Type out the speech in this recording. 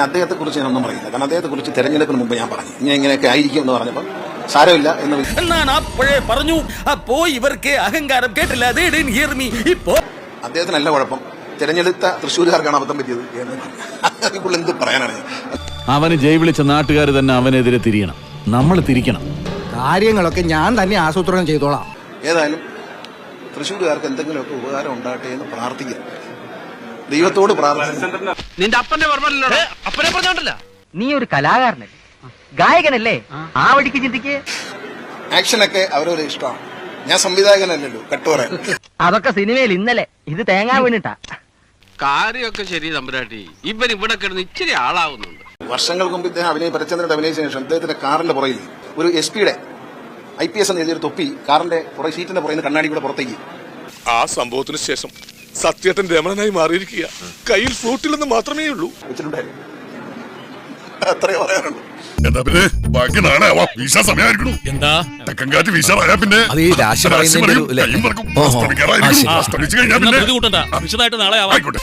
ഇല്ല അദ്ദേഹത്തെ കുറിച്ച് ഒന്നും പറയില്ല. കാരണം അദ്ദേഹത്തെ കുറിച്ച് തെരഞ്ഞെടുപ്പിന് മുമ്പ് ഞാൻ പറഞ്ഞു. ഞാൻ ഇങ്ങനെയൊക്കെ ആയിരിക്കും എന്ന് പറഞ്ഞപ്പോൾ സാരമില്ല എന്ന് എന്നാണ് ഞാൻ അപ്പോഴേ പറഞ്ഞു. അപ്പോ ഇവർക്ക് അഹങ്കാരം കേട്ടില്ല. ഇപ്പോ അദ്ദേഹത്തിനല്ല കുഴപ്പം. തെരഞ്ഞെടുത്ത തൃശ്ശൂരുകാർക്കാണ് അബദ്ധം പറ്റിയത് എന്ന് അതിപ്പോൾ എന്ത് പറയാനാണ് അവന് ജയ് വിളിച്ച നാട്ടുകാർ തന്നെ അവനെതിരെ തിരിയണം. നമ്മൾ തിരിക്കണം. കാര്യങ്ങളൊക്കെ ഞാൻ തന്നെ ആസൂത്രണം ചെയ്തോളാം. ഏതായാലും തൃശ്ശൂരുകാർക്ക് എന്തെങ്കിലുമൊക്കെ ഉപകാരം ഉണ്ടാകട്ടെ എന്ന് പ്രാർത്ഥിക്കാം ദൈവത്തോട് നിന്റെ അപ്പന്റെ അപ്പനെ പറഞ്ഞോണ്ടല്ല. നീ ഒരു കലാകാരനല്ലേ? ഗായകനല്ലേ? ആ. വഴിക്ക് ചിന്തിക്ക്. ആക്ഷനൊക്കെ അവരോട് ഇഷ്ടമാണ്. ഞാൻ സംവിധായകനല്ലല്ലോ കട്ടോറ അതൊക്കെ സിനിമയിൽ ഇന്നലെ. ഇത് തേങ്ങാ വീണിട്ടാ. കാര്യമൊക്കെ ശരി തമ്പുരാട്ടി. ഇവൻ ഇവിടെ കിടന്ന് ഇച്ചിരി ആളാവുന്നുണ്ട്. വർഷങ്ങൾക്ക് മുമ്പ് ഇദ്ദേഹം അഭിനയ പരച്ചന്ദ്രൻ അഭിനയിച്ച ശേഷം അദ്ദേഹത്തിന്റെ കാറിന്റെ പുറകിൽ ഒരു എസ് പിയുടെ ഐ പി എസ് എന്ന് എഴുതിയൊരു തൊപ്പി കാറിന്റെ പുറകെ സീറ്റിന്റെ പുറകിൽ നിന്ന് കണ്ണാടി കൂടെ പുറത്തേക്ക്. ആ സംഭവത്തിന് ശേഷം സത്യേട്ടൻ രമണനായി മാറിയിരിക്കുക. കയ്യിൽ ഫ്രൂട്ടിലെന്ന് മാത്രമേ ഉള്ളൂ. അത്രേ എന്താ പിന്നെ? ബാക്കി നാളെ ആവാം. സമയമായിരിക്കണു. എന്താ? തെക്കൻ കാറ്റ് വീശാറായാ പിന്നെ. പിന്നെ വിശദമായിട്ട് നാളെ ആവാം. ആയിക്കോട്ടെ.